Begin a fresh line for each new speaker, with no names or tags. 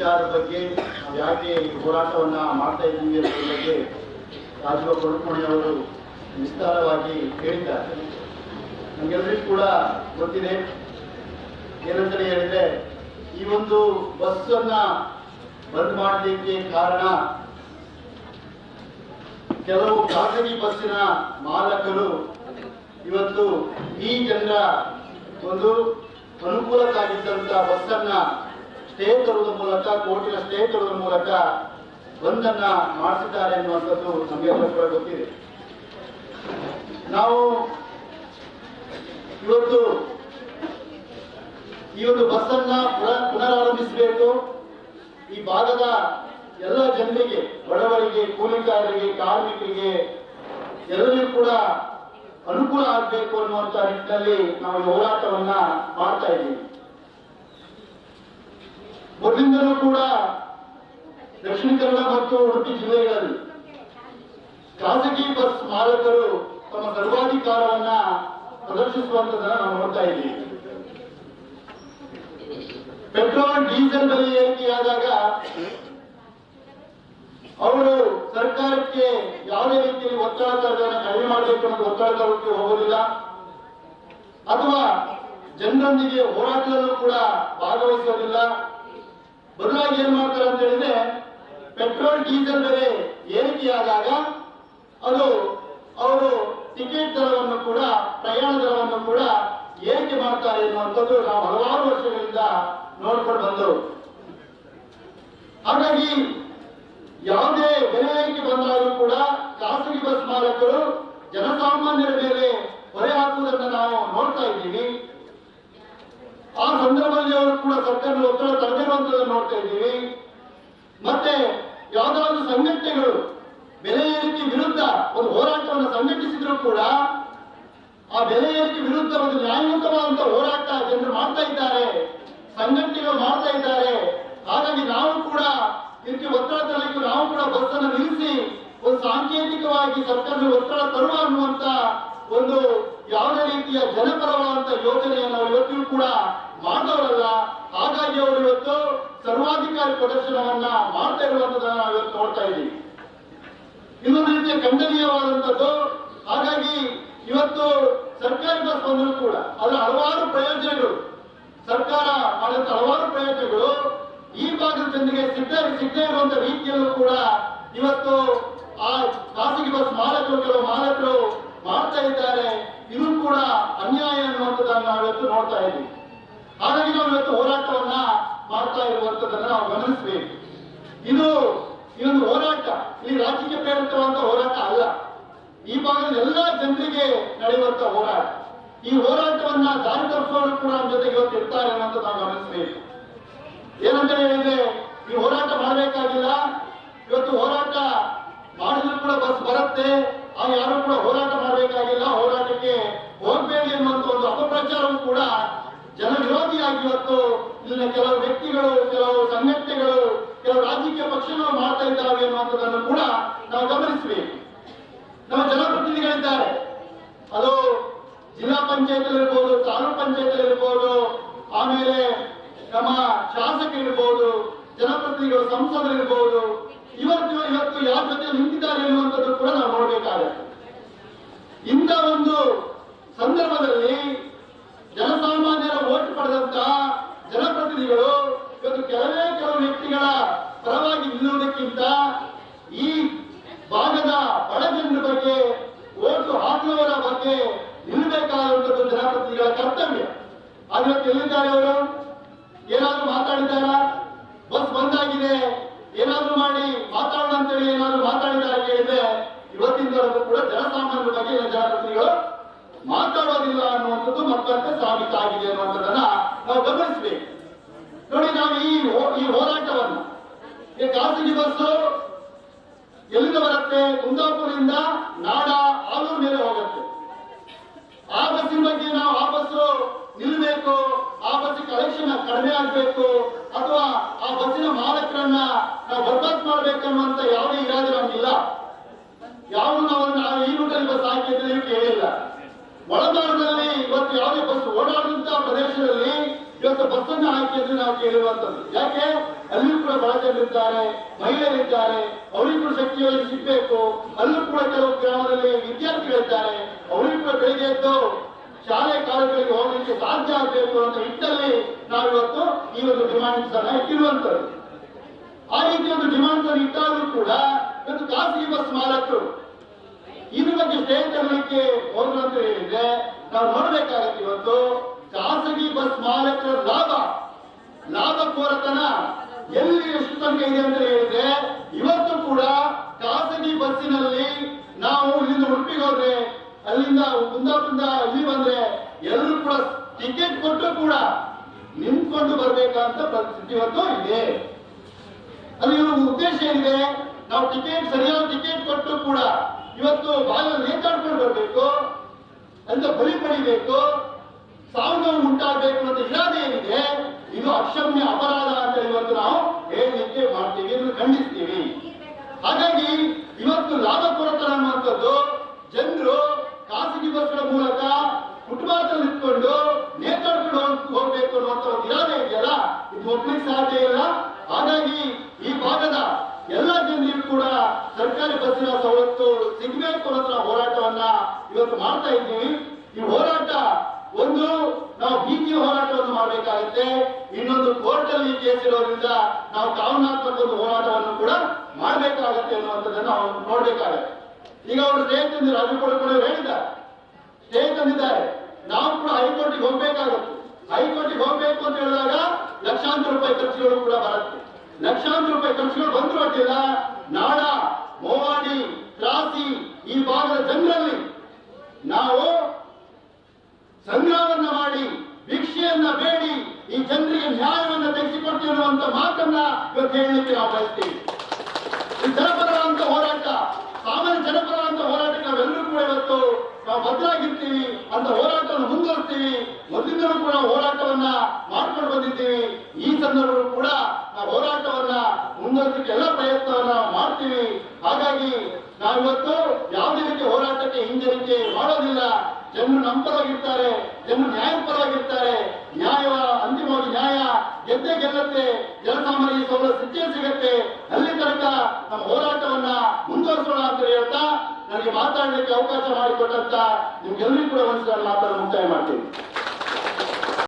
ವಿಚಾರದ ಬಗ್ಗೆ ಯಾಕೆ ಹೋರಾಟವನ್ನ ಮಾಡ್ತಾ ಇದ್ದೀವಿ ಅನ್ನೋದ್ರ ಬಗ್ಗೆ ರಾಜೀವ ಅವರು ವಿಸ್ತಾರವಾಗಿ ಹೇಳಿದ್ದಾರೆ. ನಮಗೆಲ್ಲರಿಗೂ ಕೂಡ ಗೊತ್ತಿದೆ. ಏನಂತಲೇ ಹೇಳಿದ್ರೆ, ಈ ಒಂದು ಬಸ್ಸನ್ನ ಬಂದ್ ಮಾಡಲಿಕ್ಕೆ ಕಾರಣ ಕೆಲವು ಖಾಸಗಿ ಬಸ್ಸಿನ ಮಾಲಕರು ಇವತ್ತು ಈ ಜನರ ಒಂದು ಅನುಕೂಲಕ್ಕಾಗಿದ್ದಂತ ಬಸ್ಸನ್ನ ಸ್ಟೇ ತರುವುದರ ಮೂಲಕ ಕೋರ್ಟಿನ ಸ್ಟೇ ತರುವುದರ ಮೂಲಕ ಬಂದನ್ನ ಮಾಡಿಸಿದ್ದಾರೆ ಎನ್ನುವಂಥದ್ದು ನಮಗೆ ಕೂಡ ಗೊತ್ತಿದೆ. ನಾವು ಇವತ್ತು ಈ ಒಂದು ಬಸ್ಸನ್ನ ಪುನರಾರಂಭಿಸಬೇಕು. ಈ ಭಾಗದ ಎಲ್ಲ ಜನರಿಗೆ, ಬಡವರಿಗೆ, ಕೂಲಿಕಾರರಿಗೆ, ಕಾರ್ಮಿಕರಿಗೆ ಎಲ್ಲರಿಗೂ ಕೂಡ ಅನುಕೂಲ ಆಗಬೇಕು ಅನ್ನುವಂತ ನಿಟ್ಟಿನಲ್ಲಿ ನಾವು ಹೋರಾಟವನ್ನ ಮಾಡ್ತಾ ಇದ್ದೀವಿ. ಮೊದಲಿಂದಲೂ ಕೂಡ ದಕ್ಷಿಣ ಕನ್ನಡ ಮತ್ತು ಉಡುಪಿ ಜಿಲ್ಲೆಗಳಲ್ಲಿ ಖಾಸಗಿ ಬಸ್ ಮಾಲಕರು ತಮ್ಮ ಸರ್ವಾಧಿಕಾರವನ್ನ ಪ್ರದರ್ಶಿಸುವಂತದನ್ನ ನಾವು ನೋಡ್ತಾ ಇದ್ದೀವಿ. ಪೆಟ್ರೋಲ್, ಡೀಸೆಲ್ ಬೆಲೆ ಏರಿಕೆಯಾದಾಗ ಅವರು ಸರ್ಕಾರಕ್ಕೆ ಯಾವುದೇ ರೀತಿಯಲ್ಲಿ ಒತ್ತಡ ತರಗಳನ್ನು ಕಡಿಮೆ ಮಾಡಬೇಕು ಅನ್ನೋದು ಒತ್ತಡ ತರಕ್ಕೆ ಹೋಗೋದಿಲ್ಲ. ಅಥವಾ ಜನರೊಂದಿಗೆ ಹೋರಾಟದಲ್ಲೂ ಕೂಡ ಭಾಗವಹಿಸೋದಿಲ್ಲ. ಬದಲಾಗಿ ಏನ್ ಮಾಡ್ತಾರೆ ಅಂತ ಹೇಳಿದ್ರೆ ಪೆಟ್ರೋಲ್ ಡೀಸೆಲ್ ಬೆಲೆ ಏರಿಕೆಯಾದಾಗ ಅದು ಅವರು ಟಿಕೆಟ್ ದರವನ್ನು ಕೂಡ, ಪ್ರಯಾಣ ದರವನ್ನು ಕೂಡ ಏರಿಕೆ ಮಾಡ್ತಾರೆ ಎನ್ನುವಂಥದ್ದು ನಾವು ಹಲವಾರು ವರ್ಷಗಳಿಂದ ನೋಡ್ಕೊಂಡು ಬಂದರು ಹಾಗಾಗಿ ಯಾವುದೇ ಬೆಲೆ ಏರಿಕೆ ಬಂದಾಗಲೂ ಕೂಡ ಖಾಸಗಿ ಬಸ್ ಮಾಲಕರು ಜನಸಾಮಾನ್ಯರ ಮೇಲೆ ಹೊರೆ ಹಾಕುವುದನ್ನು ನಾವು ನೋಡ್ತಾ ಇದ್ದೀವಿ. ಆ ಸಂದರ್ಭದಲ್ಲಿ ಅವರು ಕೂಡ ಸರ್ಕಾರದ ಒತ್ತಡ ತಡೆದಿರುವಂತದ್ದನ್ನು ನೋಡ್ತಾ ಇದ್ದೀವಿ. ಮತ್ತೆ ಯಾವ್ದಾದ್ರು ಸಂಘಟನೆಗಳು ಬೆಲೆ ಏರಿಕೆ ವಿರುದ್ಧ ಒಂದು ಹೋರಾಟವನ್ನು ಸಂಘಟಿಸಿದ್ರು ಕೂಡ ಆ ಬೆಲೆ ಏರಿಕೆ ವಿರುದ್ಧ ಒಂದು ನ್ಯಾಯಯುತವಾದಂತಹ ಹೋರಾಟ ಜನರು ಮಾಡ್ತಾ ಇದ್ದಾರೆ, ಸಂಘಟನೆಗಳು ಮಾಡ್ತಾ ಇದ್ದಾರೆ. ಹಾಗಾಗಿ ನಾವು ಕೂಡ ಇದಕ್ಕೆ ಒತ್ತಡ ತರಲಿಕ್ಕೆ ನಾವು ಕೂಡ ಬಸ್ ಅನ್ನು ನಿಲ್ಲಿಸಿ ಒಂದು ಸಾಂಕೇತಿಕವಾಗಿ ಸರ್ಕಾರದ ಒತ್ತಡ ತರುವ ಅನ್ನುವಂತ ಒಂದು ಯಾವುದೇ ರೀತಿಯ ಇವತ್ತಿಗೂ ಕೂಡ ಮಾಡಿದವರಲ್ಲ. ಹಾಗಾಗಿ ಅವರು ಇವತ್ತು ಸರ್ವಾಧಿಕಾರಿ ಪ್ರದರ್ಶನವನ್ನ ಮಾಡ್ತಾ ಇರುವಂತದನ್ನ ನಾವು ಇವತ್ತು ನೋಡ್ತಾ ಇದ್ದೀವಿ ಇನ್ನೊಂದು ರೀತಿಯ ಖಂಡನೀಯವಾದಂಥದ್ದು ಹಾಗಾಗಿ ಇವತ್ತು ಸರ್ಕಾರಿ ಬಸ್ ಬಂದರೂ ಕೂಡ ಅದರ ಹಲವಾರು ಪ್ರಯೋಜನಗಳು. ಸರ್ಕಾರ ಮಾಡಿದಂತ ಹಲವಾರು ಪ್ರಯೋಜನಗಳು ಈ ಭಾಗದ ಜನರಿಗೆ ಸಿಗದೆ ಸಿಗದೆ ಇರುವಂತ ರೀತಿಯಲ್ಲೂ ಕೂಡ ಇವತ್ತು ಆ ಖಾಸಗಿ ಬಸ್ ಮಾಲಕರು, ಕೆಲವು ಮಾಲಕರು ಮಾಡ್ತಾ ಇದ್ದಾರೆ. ಇದು ಕೂಡ ಅನ್ಯಾಯ ನಾವು ಇವತ್ತು ನೋಡ್ತಾ ಇದ್ದೀವಿ. ಹಾಗಾಗಿ ನಾವು ಇವತ್ತು ಹೋರಾಟವನ್ನ ಮಾಡ್ತಾ ಇರುವಂತದ್ದನ್ನ ನಾವು ಗಮನಿಸಬೇಕು. ಇದು ಒಂದು ಹೋರಾಟ, ಈ ರಾಜಕೀಯ ಪ್ರೇರಿತವಾದ ಹೋರಾಟ ಅಲ್ಲ. ಈ ಭಾಗದ ಎಲ್ಲಾ ಜನರಿಗೆ ನಡೆಯುವಂತ ಹೋರಾಟ. ಈ ಹೋರಾಟವನ್ನ ದಾರಿ ಕೂಡ ನಮ್ಮ ಜೊತೆಗೆ ಇವತ್ತು ಇರ್ತಾರೆ ಅನ್ನೋದು ನಾವು ಗಮನಿಸಬೇಕು. ಏನಂತ ಹೇಳಿದ್ರೆ, ಈ ಹೋರಾಟ ಮಾಡಬೇಕಾಗಿಲ್ಲ. ಇವತ್ತು ಹೋರಾಟ ಮಾಡಿದ್ರು ಕೂಡ ಬಸ್ ಬರುತ್ತೆ. ಆ ಯಾರು ಕೂಡ ಹೋರಾಟ ಮಾಡಬೇಕಾಗಿಲ್ಲ ಹೋರಾಟಕ್ಕೆ ಹೋಗ್ಬೇಡಿ ಅನ್ನುವಂತ ಒಂದು ಕೂಡ ಜನ ವಿರೋಧಿಯಾಗಿ ಇವತ್ತು ಇಲ್ಲಿನ ಕೆಲವು ವ್ಯಕ್ತಿಗಳು, ಕೆಲವು ಸಂಘಟನೆಗಳು, ಕೆಲವು ರಾಜಕೀಯ ಪಕ್ಷಗಳು ಮಾಡ್ತಾ ಇದ್ದಾವೆ ಅನ್ನುವಂಥದ್ದನ್ನು ಕೂಡ ನಾವು ಗಮನಿಸಬೇಕು ನಮ್ಮ ಜನಪ್ರತಿನಿಧಿಗಳಿದ್ದಾರೆ. ಅದು ಜಿಲ್ಲಾ ಪಂಚಾಯತ್ ಇರ್ಬೋದು ತಾಲೂಕ್ ಪಂಚಾಯತ್ ಇರ್ಬೋದು ಆಮೇಲೆ ನಮ್ಮ ಶಾಸಕರಿರ್ಬೋದು, ಜನಪ್ರತಿನಿಧಿಗಳು ಸಂಸದರು ಇರ್ಬೋದು ಇವತ್ತು ಇವತ್ತು ಯಾವ ಜೊತೆ ನಿಂತಿದ್ದಾರೆ ಎನ್ನುವಂಥದ್ದು ಕೂಡ ನಾವು ನೋಡಬೇಕಾಗುತ್ತೆ ಇಂಥ ಒಂದು ಸಂದರ್ಭದಲ್ಲಿ ಜನಸಾಮಾನ್ಯರ ಓಟ್ ಪಡೆದಂತ ಜನಪ್ರತಿನಿಧಿಗಳು ಇವತ್ತು ಕೆಲವೇ ಕೆಲವು ವ್ಯಕ್ತಿಗಳ ಪರವಾಗಿ ನಿಲ್ಲುವುದಕ್ಕಿಂತ ಈ ಭಾಗದ ಬಡ ಜನರ ಬಗ್ಗೆ ಓಟು ಹಾಕುವವರ ಬಗ್ಗೆ ನಿಲ್ಲಬೇಕಾದಂಥದ್ದು ಜನಪ್ರತಿನಿಧಿಗಳ ಕರ್ತವ್ಯ. ಇವತ್ತು ಎಲ್ಲಿದ್ದಾರೆ ಅವರು? ಏನಾದ್ರೂ ಮಾತಾಡಿದ್ದಾರಾ? ಬಸ್ ಬಂದಾಗಿದೆ. ಏನಾದ್ರೂ ಮಾಡಿ ಮಾತಾಡೋಣ ಅಂತೇಳಿ ಏನಾದ್ರೂ ಮಾತಾಡಿದ್ದಾರೆ ಕೇಳಿದ್ರೆ ಇವತ್ತಿನವರೆಗೂ ಕೂಡ ಜನಸಾಮಾನ್ಯರ ಬಗ್ಗೆ ಜನಪ್ರತಿನಿಧಿಗಳು ಮಾತಾಡೋದಿಲ್ಲ ಅನ್ನುವಂಥದ್ದು ಮತ್ತೊಂದು ಸಾಬೀತಾಗಿದೆ ಅನ್ನುವಂಥದ್ದನ್ನ ನಾವು ಗಮನಿಸಬೇಕು. ನೋಡಿ, ನಾವು ಈ ಈ ಹೋರಾಟವನ್ನು, ಈ ಖಾಸಗಿ ಬಸ್ಸು ಎಲ್ಲಿಂದ ಬರುತ್ತೆ? ಕುಂದಾಪುರದಿಂದ ನಾಡ ಆಲೂರು ಮೇಲೆ ಹೋಗುತ್ತೆ ಆ ಬಸ್ಸಿನ ಬಗ್ಗೆ ನಾವು ಆ ಬಸ್ಸು ನಿಲ್ಬೇಕು ಆ ಬಸ್ ಕಲೆಕ್ಷನ್ ಕಡಿಮೆ ಆಗ್ಬೇಕು ಅಥವಾ ಆ ಬಸ್ಸಿನ ಮಾಲಕರನ್ನ ನಾವು ಬರ್ಬಾದ್ ಮಾಡ್ಬೇಕನ್ನುವಂತ ಯಾವುದೇ ಇರಾದೆ ನಮ್ಗಿಲ್ಲ ಯಾವ ನಾವು ನಾವು ಈ ರೂಟಲ್ಲಿ ಬಸ್ ಹಾಕಿ ಅಂತ ನೀವು ಕೇಳಿಲ್ಲ. ಒಳನಾಡಿನಲ್ಲಿ ಇವತ್ತು ಯಾವುದೇ ಬಸ್ ಓಡಾಡುವಂತಹ ಪ್ರದೇಶದಲ್ಲಿ ಇವತ್ತು ಬಸ್ ಅನ್ನು ಹಾಕಿ ಅಂತ ನಾವು ಕೇಳಿರುವಂತದ್ದು ಯಾಕೆ? ಅಲ್ಲಿ ಕೂಡ ಜನರಿದ್ದಾರೆ ಮಹಿಳೆಯರಿದ್ದಾರೆ ಅವರಿಗೂ ಶಕ್ತಿ ಯೋಜನೆ ಸಿಗ್ಬೇಕು. ಅಲ್ಲೂ ಕೂಡ ಕೆಲವು ಗ್ರಾಮದಲ್ಲಿ ವಿದ್ಯಾರ್ಥಿಗಳಿದ್ದಾರೆ ಅವರಿಗೂ ಕೂಡ ಬೆಳಿಗ್ಗೆ ಎದ್ದು ಶಾಲೆ ಕಾಲೇಜುಗಳಿಗೆ ಹೋಗಲಿಕ್ಕೆ ಸಾಧ್ಯ ಆಗಬೇಕು ಅಂತ ಇಟ್ಟಲ್ಲಿ ನಾವಿವತ್ತು ಈ ಒಂದು ಡಿಮಾಂಡ್ಸ್ ಅನ್ನ ಇಟ್ಟಿರುವಂತದ್ದು ಆ ರೀತಿ ಒಂದು ಡಿಮಾಂಡ್ಸ್ ಅನ್ನು ಇಟ್ಟಾದ್ರೂ ಕೂಡ ಇವತ್ತು ಖಾಸಗಿ ಬಸ್ ಮಾಲಕರು ಇದ್ರ ಬಗ್ಗೆ ಸ್ಟೇ ತರಲಿಕ್ಕೆ ಹೋದ್ರು ಅಂತ ಹೇಳಿದ್ರೆ ನಾವು ನೋಡ್ಬೇಕಾಗತ್ತೆ ಇವತ್ತು ಖಾಸಗಿ ಬಸ್ ಮಾಲಕರ ಲಾಭ ಲಾಭಕೋರತನ ಎಲ್ಲಿ ಎಷ್ಟು ತನಕ ಇದೆ ಅಂತ ಹೇಳಿದ್ರೆ ಇವತ್ತು ಕೂಡ ಖಾಸಗಿ ಬಸ್ಸಿನಲ್ಲಿ ನಾವು ಇಲ್ಲಿಂದ ಉಡುಪಿಗೆ ಹೋದ್ರೆ ಅಲ್ಲಿಂದ ಕುಂದಾಪುರದ ಇಲ್ಲಿ ಬಂದ್ರೆ ಎಲ್ಲರೂ ಕೂಡ ಟಿಕೆಟ್ ಕೊಟ್ಟು ಕೂಡ ನಿಂತ್ಕೊಂಡು ಬರ್ಬೇಕಂತ ಪರಿಸ್ಥಿತಿ ಇವತ್ತು ಇದೆ ಅಲ್ಲಿ ಉದ್ದೇಶ ನಾವು ಟಿಕೆಟ್ ಸರಿಯಾದ ಟಿಕೆಟ್ ಕೊಟ್ಟು ಕೂಡ ಇವತ್ತು ಬಾಗಿಲು ನೇತಾಡ್ಕೊಂಡು ಬರಬೇಕು. ಅಂತ ಬಲಿ ಪಡಿಬೇಕು. ಸಾವು ಉಂಟಾಗಬೇಕು ಅಂತ ಇರಾದೆ ಏನಿದೆ, ಇದು ಅಕ್ಷಮ್ಯ ಅಪರಾಧ ಅಂತ ಇವತ್ತು ನಾವು ಹೇಳಲಿಕ್ಕೆ ಮಾಡ್ತೀವಿ ಇದನ್ನು ಖಂಡಿಸ್ತೀವಿ. ಹಾಗಾಗಿ ಇವತ್ತು ಲಾಭ ಕೊರತನ ಅನ್ನುವಂಥದ್ದು ಜನರು ಖಾಸಗಿ ಬಸ್ಗಳ ಮೂಲಕ ಫುಟ್ಪಾತ್ ನಿಂತ್ಕೊಂಡು ನೇತಾಡ್ಕೊಂಡು ಹೋಗ್- ಹೋಗ್ಬೇಕು ಅನ್ನುವಂಥ ಒಂದು ಇರಾದೆ ಇದೆಯಲ್ಲ ಇದು ಒಪ್ಲಿಕ್ಕೆ ಸಾಧ್ಯ ಇಲ್ಲ ಹಾಗಾಗಿ ಈ ಭಾಗದ ಎಲ್ಲ ಜನರಿಗೂ ಕೂಡ ಸರ್ಕಾರಿ ಬಸ್ಸಿನ ಸವಲತ್ತು ಸಿಗಬೇಕು ಅನ್ನೋ ನಾವು ಹೋರಾಟವನ್ನ ಇವತ್ತು ಮಾಡ್ತಾ ಇದ್ದೀವಿ. ಈ ಹೋರಾಟ ಒಂದು, ನಾವು ಬೀದಿ ಹೋರಾಟವನ್ನು ಮಾಡಬೇಕಾಗುತ್ತೆ. ಇನ್ನೊಂದು ಕೋರ್ಟ್ ಅಲ್ಲಿ ಕೇಸ್ ಇರೋದ್ರಿಂದ ನಾವು ಕಾನೂನಾತ್ಮಕ ಒಂದು ಹೋರಾಟವನ್ನು ಕೂಡ ಮಾಡಬೇಕಾಗತ್ತೆ ಅನ್ನುವಂಥದ್ದನ್ನು ನಾವು ನೋಡ್ಬೇಕಾಗತ್ತೆ. ಈಗ ಅವರು ಸ್ಟೇ ತಂದು ರಾಜಕೋಟ್ ಕೂಡ ಹೇಳಿದ್ದಾರೆ. ಸ್ಟೇ ತಂದಿದ್ದಾರೆ ನಾವು ಕೂಡ ಹೈಕೋರ್ಟಿಗೆ ಹೋಗ್ಬೇಕಾಗುತ್ತೆ. ಹೈಕೋರ್ಟಿಗೆ ಹೋಗ್ಬೇಕು ಅಂತ ಹೇಳಿದಾಗ ಲಕ್ಷಾಂತರ ರೂಪಾಯಿ ಖರ್ಚುಗಳು ಕೂಡ ಬರುತ್ತೆ. ಲಕ್ಷಾಂತರ ರೂಪಾಯಿ ಖರ್ಚುಗಳು ಬಂದ್ರು ಅಡ್ಡಿಲ್ಲ. ನಾಡ, ಮೋವಾಡಿ, ತ್ರಾಸಿ ಈ ಭಾಗದ ಜನರಲ್ಲಿ ನಾವು ಸಂಗ್ರಹವನ್ನ ಮಾಡಿ ಭಿಕ್ಷೆಯನ್ನ ಬೇಡಿ, ಈ ಜನರಿಗೆ ನ್ಯಾಯವನ್ನ ತೆಗೆಸಿಕೊಡ್ತೀವಿ ಅನ್ನುವಂತ ಮಾತನ್ನ ಇವತ್ತು ಹೇಳಲಿಕ್ಕೆ ನಾವು ಬಯಸ್ತೀವಿ. ಈ ಜನಪರವಾದಂತ ಹೋರಾಟ, ಸಾಮಾನ್ಯ ಜನಪರವಾದಂತ ಹೋರಾಟ ನಾವೆಲ್ಲರೂ ಕೂಡ ಇವತ್ತು ನಾವು ಬದಲಾಗಿರ್ತೀವಿ, ಅಂತ ಹೋರಾಟವನ್ನು ಮುಂದುವರಿಸ್ತೀವಿ. ಮೊದಲಿಂದಲೂ ಕೂಡ ಹೋರಾಟವನ್ನ ಮಾಡ್ಕೊಂಡು ಬಂದಿದ್ದೀವಿ. ಈ ಸಂದರ್ಭದಲ್ಲೂ ಕೂಡ ನಾವು ಹೋರಾಟವನ್ನ ಮುಂದುವರಿಸಲಿಕ್ಕೆ ಎಲ್ಲ ಪ್ರಯತ್ನವನ್ನ ಮಾಡ್ತೀವಿ. ಹಾಗಾಗಿ ನಾವಿವತ್ತು ಯಾವುದೇ ರೀತಿ ಹೋರಾಟಕ್ಕೆ ಹಿಂಜರಿಕೆ ಮಾಡೋದಿಲ್ಲ. ಜನರು ನಮ್ಮ ಜನರು ನ್ಯಾಯ ಪರವಾಗಿರ್ತಾರೆ ನ್ಯಾಯ, ಅಂತಿಮವಾಗಿ ನ್ಯಾಯ, ಗೆದ್ದೇ ಗೆಲ್ಲತ್ತೆ ಜನಸಾಮಾನ್ಯ ಸೌಲಭ್ಯ ಸಿಕ್ಕೇ ಸಿಗತ್ತೆ. ಅಲ್ಲಿ ತನಕ ನಮ್ಮ ಹೋರಾಟವನ್ನ ಮುಂದುವರಿಸೋಣ ಅಂತ ಹೇಳ್ತಾ ನನಗೆ ಮಾತಾಡಲಿಕ್ಕೆ ಅವಕಾಶ ಮಾಡಿಕೊಟ್ಟಂತ ನಿಮ್ಗೆಲ್ಲರಿಗೂ ಕೂಡ ಒಂದು ಮಾತನ್ನು ಮುಕ್ತಾಯ ಮಾಡ್ತೀನಿ.